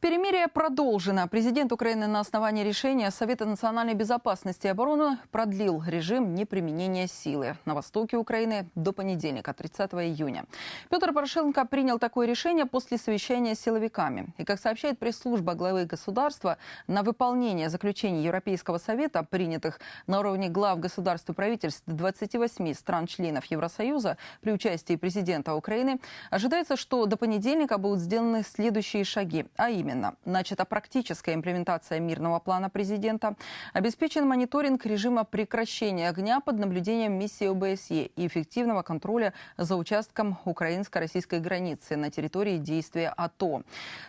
Перемирие продолжено. Президент Украины на основании решения Совета национальной безопасности и обороны продлил режим неприменения силы на востоке Украины до понедельника, 30 июня. Петр Порошенко принял такое решение после совещания с силовиками. И, как сообщает пресс-служба главы государства, на выполнение заключений Европейского Совета, принятых на уровне глав государств и правительств 28 стран-членов Евросоюза при участии президента Украины, ожидается, что до понедельника будут сделаны следующие шаги, а именно именно. Начата практическая имплементация мирного плана президента. Обеспечен мониторинг режима прекращения огня под наблюдением миссии ОБСЕ и эффективного контроля за участком украинско-российской границы на территории действия АТО.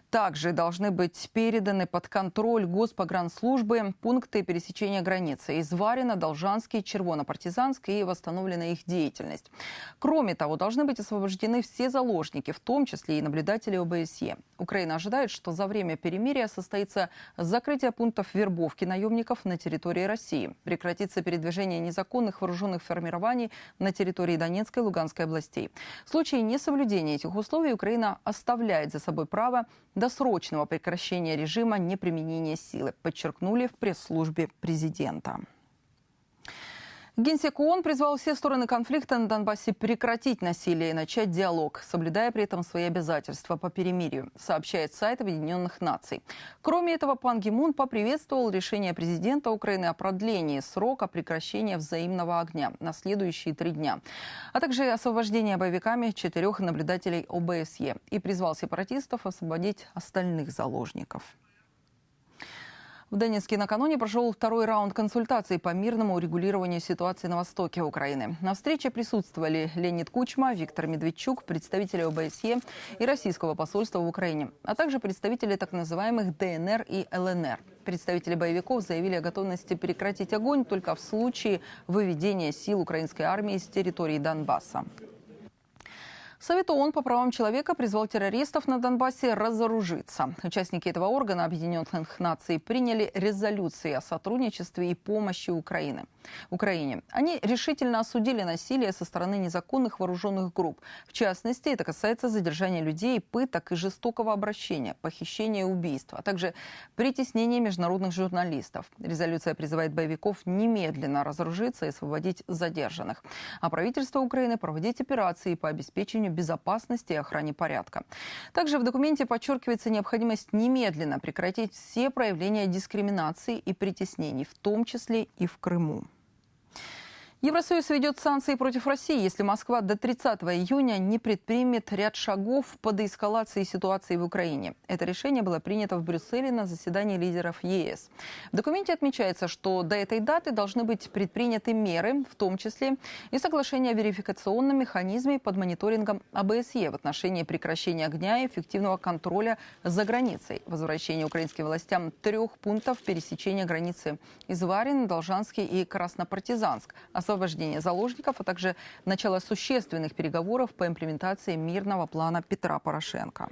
Также должны быть переданы под контроль Госпогранслужбы пункты пересечения границы Изварина, Должанский, Червоно-Партизанск и восстановлена их деятельность. Кроме того, должны быть освобождены все заложники, в том числе и наблюдатели ОБСЕ. Украина ожидает, что за время перемирия состоится закрытие пунктов вербовки наемников на территории России. Прекратится передвижение незаконных вооруженных формирований на территории Донецкой и Луганской областей. В случае несоблюдения этих условий Украина оставляет за собой право досрочного прекращения режима неприменения силы, подчеркнули в пресс-службе президента. Генсек ООН призвал все стороны конфликта на Донбассе прекратить насилие и начать диалог, соблюдая при этом свои обязательства по перемирию, сообщает сайт Объединенных Наций. Кроме этого, Пан Ги Мун поприветствовал решение президента Украины о продлении срока прекращения взаимного огня на следующие три дня, а также освобождение боевиками четырех наблюдателей ОБСЕ и призвал сепаратистов освободить остальных заложников. В Донецке накануне прошел второй раунд консультаций по мирному урегулированию ситуации на востоке Украины. На встрече присутствовали Леонид Кучма, Виктор Медведчук, представители ОБСЕ и российского посольства в Украине, а также представители так называемых ДНР и ЛНР. Представители боевиков заявили о готовности прекратить огонь только в случае выведения сил украинской армии с территории Донбасса. Совет ООН по правам человека призвал террористов на Донбассе разоружиться. Участники этого органа Объединенных Наций приняли резолюции о сотрудничестве и помощи Украины. Украине. Они решительно осудили насилие со стороны незаконных вооруженных групп. В частности, это касается задержания людей, пыток и жестокого обращения, похищения и убийства, а также притеснения международных журналистов. Резолюция призывает боевиков немедленно разоружиться и освободить задержанных. А правительство Украины проводить операции по обеспечению безопасности и охране порядка. Также в документе подчеркивается необходимость немедленно прекратить все проявления дискриминации и притеснений, в том числе и в Крыму. Евросоюз ведет санкции против России, если Москва до 30 июня не предпримет ряд шагов по деэскалации ситуации в Украине. Это решение было принято в Брюсселе на заседании лидеров ЕС. В документе отмечается, что до этой даты должны быть предприняты меры, в том числе и соглашение о верификационном механизме под мониторингом АБСЕ в отношении прекращения огня и эффективного контроля за границей, возвращение украинским властям трех пунктов пересечения границы Изварин, Должанский и Краснопартизанск, освобождения заложников, а также начало существенных переговоров по имплементации мирного плана Петра Порошенко.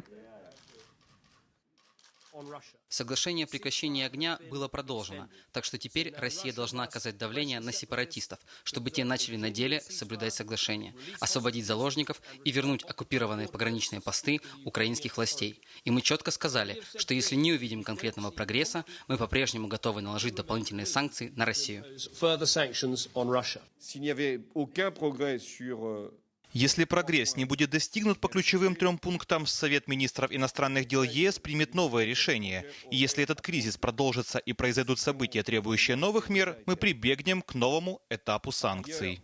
Соглашение о прекращении огня было продолжено, так что теперь Россия должна оказать давление на сепаратистов, чтобы те начали на деле соблюдать соглашение, освободить заложников и вернуть оккупированные пограничные посты украинских властей. И мы четко сказали, что если не увидим конкретного прогресса, мы по-прежнему готовы наложить дополнительные санкции на Россию. Если прогресс не будет достигнут по ключевым трем пунктам, Совет министров иностранных дел ЕС примет новое решение. И если этот кризис продолжится и произойдут события, требующие новых мер, мы прибегнем к новому этапу санкций.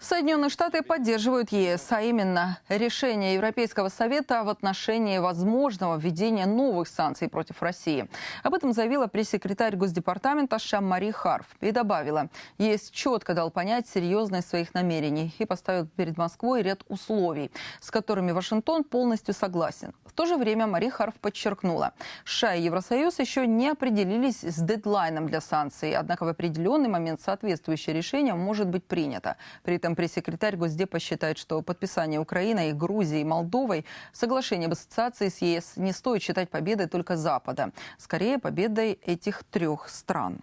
Соединенные Штаты поддерживают ЕС, а именно решение Европейского Совета в отношении возможного введения новых санкций против России. Об этом заявила пресс-секретарь Госдепартамента Шам-Мари Харф и добавила, ЕС четко дал понять серьезность своих намерений и поставил перед Москвой ряд условий, с которыми Вашингтон полностью согласен. То же время Мари Харф подчеркнула, США и Евросоюз еще не определились с дедлайном для санкций, однако в определенный момент соответствующее решение может быть принято. При этом пресс-секретарь Госдепа считает, что подписание Украиной, Грузией и Молдовой соглашения об ассоциации с ЕС не стоит считать победой только Запада. Скорее, победой этих трех стран.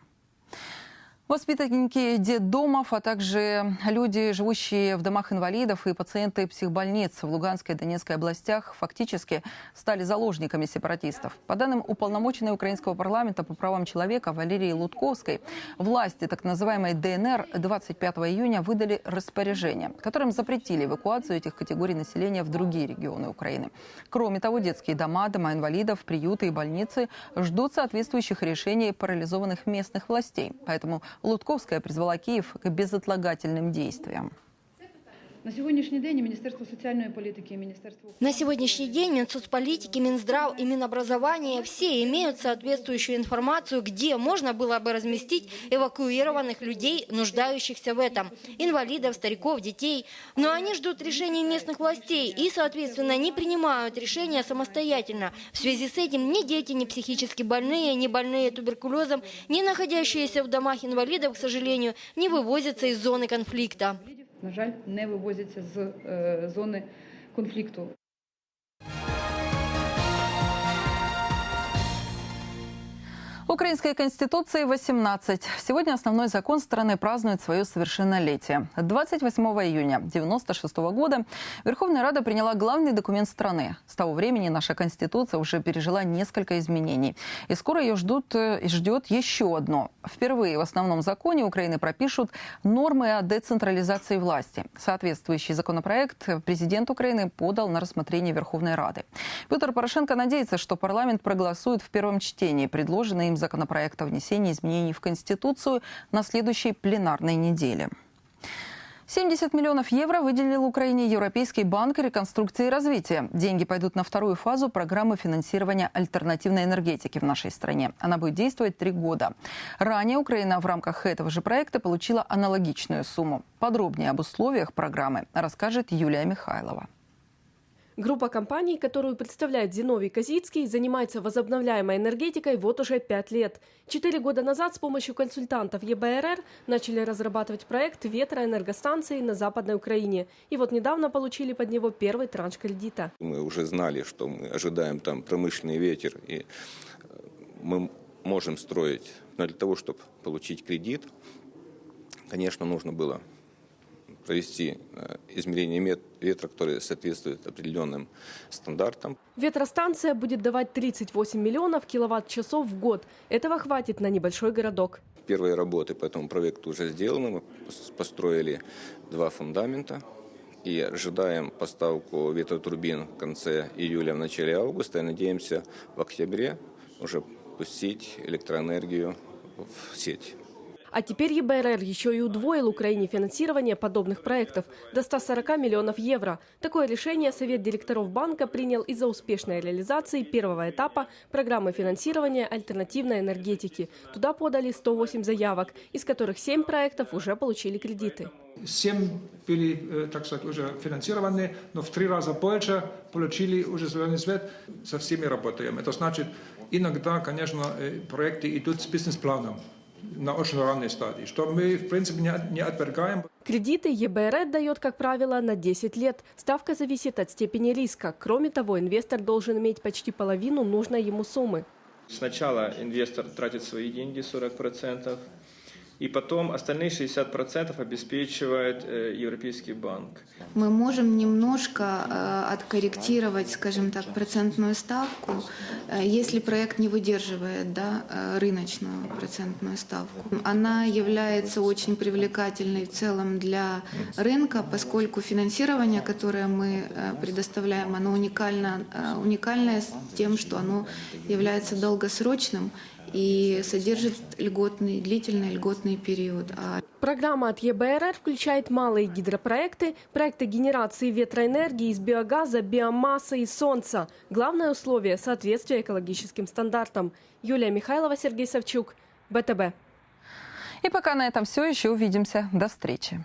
Воспитанники детдомов, а также люди, живущие в домах инвалидов и пациенты психбольниц в Луганской и Донецкой областях фактически стали заложниками сепаратистов. По данным уполномоченной украинского парламента по правам человека Валерии Лутковской, власти так называемой ДНР 25 июня выдали распоряжение, которым запретили эвакуацию этих категорий населения в другие регионы Украины. Кроме того, детские дома, дома инвалидов, приюты и больницы ждут соответствующих решений парализованных местных властей. Поэтому Лутковская призвала Киев к безотлагательным действиям. На сьогоднішній день Міністерство соціальної політики і Міністерство На сегодняшний день Минсоцполитики, Минздрав и Минобразование все имеют соответствующую информацию, где можно было бы разместить эвакуированных людей, нуждающихся в этом, инвалидов, стариков, детей. Но они ждут решений местных властей и, соответственно, не принимают решения самостоятельно. В связи с этим ни дети, ни психически больные, ни больные туберкулезом, ни находящиеся в домах инвалидов, к сожалению, не вывозятся из зоны конфликта. на жаль, не вивозяться з зони конфлікту. Украинской Конституции 18. Сегодня основной закон страны празднует свое совершеннолетие. 28 июня 1996 года Верховная Рада приняла главный документ страны. С того времени наша Конституция уже пережила несколько изменений. И скоро ее ждут, э, ждет еще одно. Впервые в основном законе Украины пропишут нормы о децентрализации власти. Соответствующий законопроект президент Украины подал на рассмотрение Верховной Рады. Петр Порошенко надеется, что парламент проголосует в первом чтении предложенный им законопроект о внесении изменений в Конституцию на следующей пленарной неделе. 70 миллионов евро выделил Украине Европейский банк реконструкции и развития. Деньги пойдут на вторую фазу программы финансирования альтернативной энергетики в нашей стране. Она будет действовать три года. Ранее Украина в рамках этого же проекта получила аналогичную сумму. Подробнее об условиях программы расскажет Юлия Михайлова. Группа компаний, которую представляет Зиновий Козицкий, занимается возобновляемой энергетикой вот уже пять лет. Четыре года назад с помощью консультантов ЕБРР начали разрабатывать проект ветроэнергостанции на Западной Украине. И вот недавно получили под него первый транш кредита. Мы уже знали, что мы ожидаем там промышленный ветер, и э, мы можем строить. Но для того, чтобы получить кредит, конечно, нужно было провести э, измерение ветра, которые соответствуют определенным стандартам. Ветростанция будет давать 38 миллионов киловатт-часов в год. Этого хватит на небольшой городок. Первые работы по этому проекту уже сделаны. Мы пос- построили два фундамента и ожидаем поставку ветротурбин в конце июля, в начале августа. И надеемся в октябре уже пустить электроэнергию в сеть. А теперь ЕБРР еще и удвоил Украине финансирование подобных проектов до 140 миллионов евро. Такое решение Совет директоров банка принял из-за успешной реализации первого этапа программы финансирования альтернативной энергетики. Туда подали 108 заявок, из которых 7 проектов уже получили кредиты. Семь были, э, так сказать, уже финансированы, но в три раза больше получили уже зеленый свет. Со всеми работаем. Это значит, иногда, конечно, э, проекты идут с бизнес-планом на очень ранней стадии, что мы, в принципе, не, от- не отвергаем. Кредиты ЕБРР дает, как правило, на 10 лет. Ставка зависит от степени риска. Кроме того, инвестор должен иметь почти половину нужной ему суммы. Сначала инвестор тратит свои деньги 40%, и потом остальные 60% обеспечивает э, Европейский банк. мы можем немножко э, откорректировать, скажем так, процентную ставку, э, если проект не выдерживает да, рыночную процентную ставку. Она является очень привлекательной в целом для рынка, поскольку финансирование, которое мы предоставляем, оно уникально, уникальное с тем, что оно является долгосрочным и содержит льготный, длительный льготный период. А Программа от ЕБРР включает малые гидропроекты, проекты генерации ветроэнергии из биогаза, биомассы и солнца. Главное условие – соответствие экологическим стандартам. Юлия Михайлова, Сергей Савчук, БТБ. И пока на этом все. Еще увидимся. До встречи.